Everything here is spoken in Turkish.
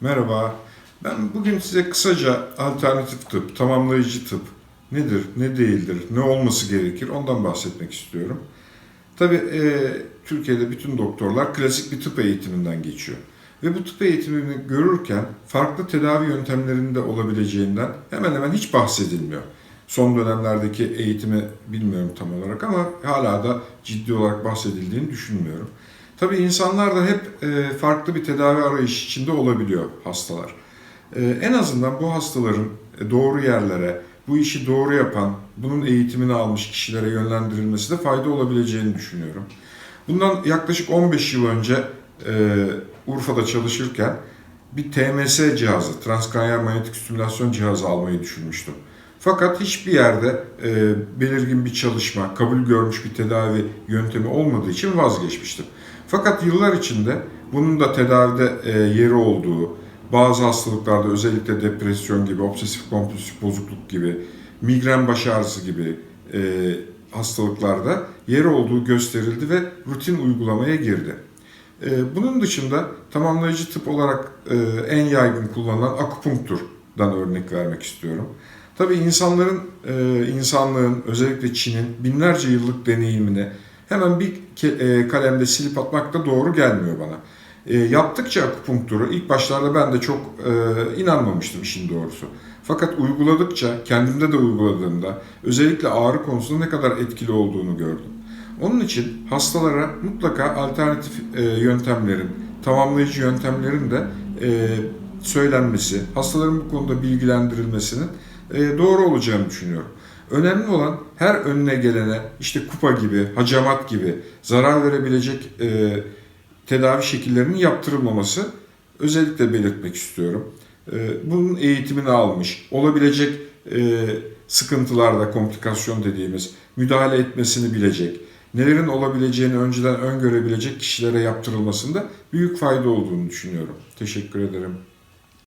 Merhaba. Ben bugün size kısaca alternatif tıp, tamamlayıcı tıp nedir, ne değildir, ne olması gerekir ondan bahsetmek istiyorum. Tabii e, Türkiye'de bütün doktorlar klasik bir tıp eğitiminden geçiyor. Ve bu tıp eğitimini görürken farklı tedavi yöntemlerinde olabileceğinden hemen hemen hiç bahsedilmiyor. Son dönemlerdeki eğitimi bilmiyorum tam olarak ama hala da ciddi olarak bahsedildiğini düşünmüyorum. Tabii insanlar da hep e, farklı bir tedavi arayışı içinde olabiliyor hastalar. E, en azından bu hastaların e, doğru yerlere, bu işi doğru yapan, bunun eğitimini almış kişilere yönlendirilmesi de fayda olabileceğini düşünüyorum. Bundan yaklaşık 15 yıl önce Urfa'da çalışırken bir TMS cihazı, transkranyal manyetik stimülasyon cihazı almayı düşünmüştüm. Fakat hiçbir yerde e, belirgin bir çalışma, kabul görmüş bir tedavi yöntemi olmadığı için vazgeçmiştim. Fakat yıllar içinde bunun da tedavide e, yeri olduğu, bazı hastalıklarda özellikle depresyon gibi, obsesif kompulsif bozukluk gibi, migren baş ağrısı gibi e, hastalıklarda yeri olduğu gösterildi ve rutin uygulamaya girdi. E, bunun dışında tamamlayıcı tıp olarak e, en yaygın kullanılan akupunkturdan örnek vermek istiyorum. Tabii insanların, e, insanlığın, özellikle Çin'in binlerce yıllık deneyimini hemen bir e, kalemde silip atmak da doğru gelmiyor bana. E, yaptıkça akupunkturu ilk başlarda ben de çok inanmamıştım işin doğrusu. Fakat uyguladıkça, kendimde de uyguladığımda özellikle ağrı konusunda ne kadar etkili olduğunu gördüm. Onun için hastalara mutlaka alternatif yöntemlerin, tamamlayıcı yöntemlerin de söylenmesi, hastaların bu konuda bilgilendirilmesinin doğru olacağını düşünüyorum. Önemli olan her önüne gelene işte kupa gibi, hacamat gibi zarar verebilecek e, tedavi şekillerinin yaptırılmaması özellikle belirtmek istiyorum. E, bunun eğitimini almış, olabilecek e, sıkıntılarda, komplikasyon dediğimiz müdahale etmesini bilecek, nelerin olabileceğini önceden öngörebilecek kişilere yaptırılmasında büyük fayda olduğunu düşünüyorum. Teşekkür ederim.